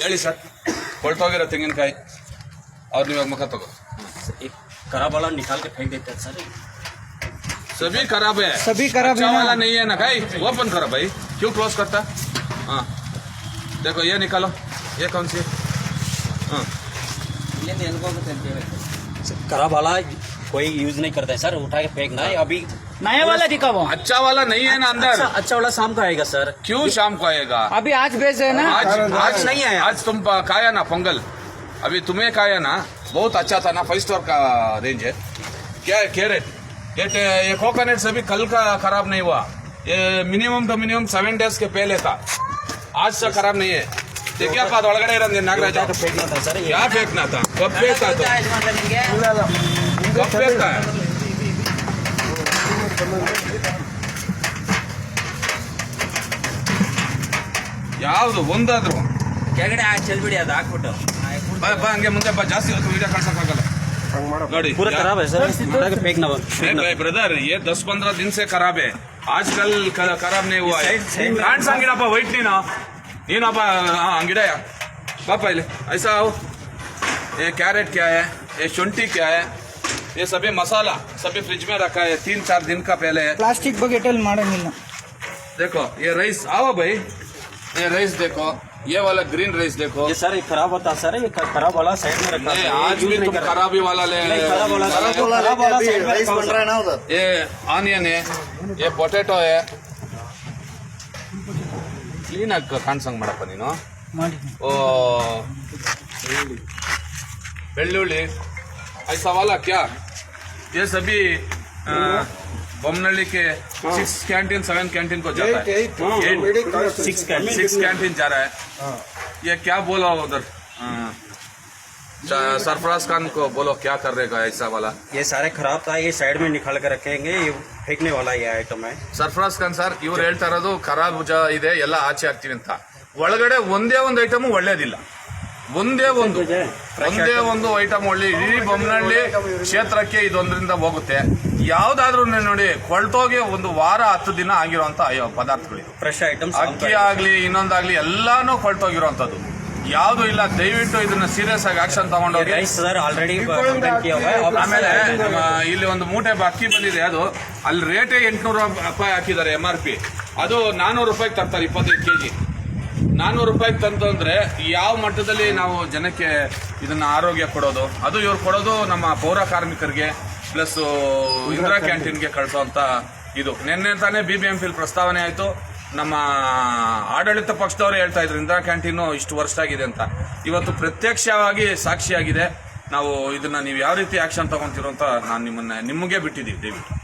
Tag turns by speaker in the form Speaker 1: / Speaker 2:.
Speaker 1: ಹೇಳಿ ಸರ್ ಕೊಳ್ತೋಗಿರೋ ತೆಂಗಿನಕಾಯಿ ಅವ್ರು ನೀವಾಗ ಮುಖ ತಗೋ
Speaker 2: एक खराब वाला निकाल के फेंक देते हैं सर
Speaker 1: सभी खराब है
Speaker 3: सभी खराब
Speaker 1: अच्छा
Speaker 3: है ना?
Speaker 1: वाला नहीं है ना भाई ओपन करो भाई क्यों क्लोज करता हाँ देखो ये निकालो ये कौन सी हाँ
Speaker 2: खराब वाला कोई यूज नहीं करता है सर उठा के फेंकना है अभी
Speaker 3: नया वाला दिखाओ
Speaker 1: अच्छा वाला नहीं है ना अंदर
Speaker 2: अच्छा अच्छा वाला शाम को आएगा सर
Speaker 1: क्यों शाम को आएगा
Speaker 3: अभी आज बेच रहे हैं ना
Speaker 1: आज आज
Speaker 2: नहीं आया।
Speaker 1: आज तुम प- खाया ना पोंगल अभी तुम्हें खाया ना बहुत अच्छा था ना फाइव स्टार का रेंज है क्या है कैरेट ये टे- ये कोकोनट से भी कल का खराब नहीं हुआ ये minimum two minimum seven days के पहले था आज से खराब नहीं है देखिए ಒಳಗಡೆ ಇರೋದು ನಾಗರಾಜ
Speaker 2: उठा के फेंकना था सर ये
Speaker 1: क्या फेंकना था कब फेंका था कब फेंका है ಯಾವುದು ಒಂದಾದ್ರು
Speaker 2: ಕೆಳಗಡೆ ಚೆಲ್ಬಿಡಿ ಅದು ಹಾಕ್ಬಿಟ್ಟು
Speaker 1: ಬಾ ಬಾ ಹಂಗೆ ಮುಂದೆ ಬಾ ಜಾಸ್ತಿ ಹೊತ್ತು ವಿಡಿಯೋ ಕಳ್ಸಕ್ಕಾಗಲ್ಲ ನೋಡಿ
Speaker 2: पूरा खराब है सर उठा के फेंकना फेंकना
Speaker 1: ಬ್ರದರ್ ये दस पंद्रह दिन से खराब है आजकल क- खराब नहीं हुआ है ಕಾಣಿಸ್ ಹಂಗಿಡಪ್ಪ ವೈಟ್ ನೀನು ನೀನಪ್ಪ हाँ ಹಂಗಿಡಯ ಪಾಪ ಇಲ್ಲಿ ऐसा आओ ये कैरेट क्या है ये शुंठी क्या है ये सभी मसाला सभी फ्रिज में रखा है तीन चार दिन का पहले है
Speaker 3: ಪ್ಲಾಸ್ಟಿಕ್ ಬಕೆಟಲ್ಲಿ ಮಾಡಂಗಿಲ್ಲ
Speaker 1: देखो ये राइस आओ भाई ये राइस देखो ये वाला ग्रीन राइस देखो
Speaker 2: ये सर ये खराब होता है सर ये खराब वाला साइड में रखा
Speaker 1: नहीं
Speaker 2: है
Speaker 1: आज भी तुम खराबी वाला ले
Speaker 2: नहीं, खराब वाला
Speaker 1: खराब
Speaker 2: खराब वाला साइड में रखा हुआ है, सर।
Speaker 1: ये ಆನಿಯನ್ है ये ಪೊಟೆಟೊ है ಕ್ಲೀನ್ ಆಗಿ ಕಾಣಿಸಂಗ್ ಮಾಡಪ್ಪ ನೀನು
Speaker 3: ಮಾಡಿ
Speaker 1: ಓ ಬೆಳ್ಳುಳ್ಳಿ ऐसा वाला क्या ये सभी अ, बमनल्ली के सिक्स कैंटीन सेवन कैंटीन को जाता है
Speaker 2: सिक्स का
Speaker 1: सिक्स कैंटीन जा रहा है ये क्या बोला उधर अ, च- सरफराज खान को बोलो क्या कर रहेगा ऐसा वाला
Speaker 2: ये सारे खराब था ये साइड में निकाल के रखेंगे ये फेंकने वाला ये आइटम है
Speaker 1: ಸರ್ಫರಾಜ್ ಖಾನ್ ಸರ್ ಇವ್ರು ಹೇಳ್ತಾ ಇರೋದು ಖರಾಬ್ ಜ- ಇದೆ ಎಲ್ಲ ಆಚೆ ಹಾಕ್ತೀವಿ ಅಂತ ಒಳಗಡೆ ಒಂದೇ ಒಂದು ಐಟಮ್ ಒಳ್ಳೇದಿಲ್ಲ ಒಂದೇ ಒಂದು ಒಂದೇ ಒಂದು ಐಟಮ್ ಒಳ್ಳಿ. ಇಡೀ ಬೊಮ್ಮನಹಳ್ಳಿ ಕ್ಷೇತ್ರಕ್ಕೆ ಇದೊಂದ್ರಿಂದ ಹೋಗುತ್ತೆ. ಯಾವ್ದಾದ್ರು ನೋಡಿ ಕೊಳ್ತೋಗಿ ಒಂದು ವಾರ ಹತ್ತು ದಿನ ಆಗಿರುವಂತ ಪದಾರ್ಥಗಳು
Speaker 2: ಫ್ರೆಶ್ ಐಟಮ್
Speaker 1: ಅಕ್ಕಿ ಆಗ್ಲಿ ಇನ್ನೊಂದಾಗ್ಲಿ ಎಲ್ಲಾನು ಕೊಳ್ತೋಗಿರುವಂತದ್ದು ಯಾವ್ದು ಇಲ್ಲ ದಯವಿಟ್ಟು ಇದನ್ನ ಸೀರಿಯಸ್ ಆಗಿ ಆಕ್ಷನ್ ತಗೊಂಡೋಗಿ. ಆಮೇಲೆ ಇಲ್ಲಿ ಒಂದು ಮೂಟೆ ಅಕ್ಕಿ ಬಂದಿದೆ ಅದು. ಅಲ್ಲಿ ರೇಟೇ ಎಂಟುನೂರು ರೂಪಾಯಿ ಹಾಕಿದ್ದಾರೆ ಎಂ ಆರ್ ಪಿ ಅದು ನಾನೂರು ರೂಪಾಯಿಗೆ ತರ್ತಾರೆ ಇಪ್ಪತ್ತೈದು ಕೆಜಿ ನಾನೂರು ರೂಪಾಯಿಗೆ ತಂತು ಅಂದ್ರೆ ಯಾವ ಮಟ್ಟದಲ್ಲಿ ನಾವು ಜನಕ್ಕೆ ಇದನ್ನ ಆರೋಗ್ಯ ಕೊಡೋದು? ಅದು ಇವ್ರು ಕೊಡೋದು ನಮ್ಮ ಪೌರ ಕಾರ್ಮಿಕರಿಗೆ ಪ್ಲಸ್ ಇಂದಿರಾ ಕ್ಯಾಂಟೀನ್ಗೆ ಕಳಿಸೋಂತ ಇದು. ನಿನ್ನೆ ತಾನೇ ಬಿ ಬಿ ಎಂ ಪಿಲ್ ಪ್ರಸ್ತಾವನೆ ಆಯಿತು. ನಮ್ಮ ಆಡಳಿತ ಪಕ್ಷದವರು ಹೇಳ್ತಾ ಇದ್ರು ಇಂದಿರಾ ಕ್ಯಾಂಟೀನು ಇಷ್ಟು ವರ್ಷ ಆಗಿದೆ ಅಂತ. ಇವತ್ತು ಪ್ರತ್ಯಕ್ಷವಾಗಿ ಸಾಕ್ಷಿಯಾಗಿದೆ. ನಾವು ಇದನ್ನ ನೀವು ಯಾವ ರೀತಿ ಆಕ್ಷನ್ ತಗೊಂತಿರೋ ಅಂತ ನಾನು ನಿಮ್ಮನ್ನ ನಿಮಗೆ ಬಿಟ್ಟಿದ್ದೀವಿ ದಯವಿಟ್ಟು.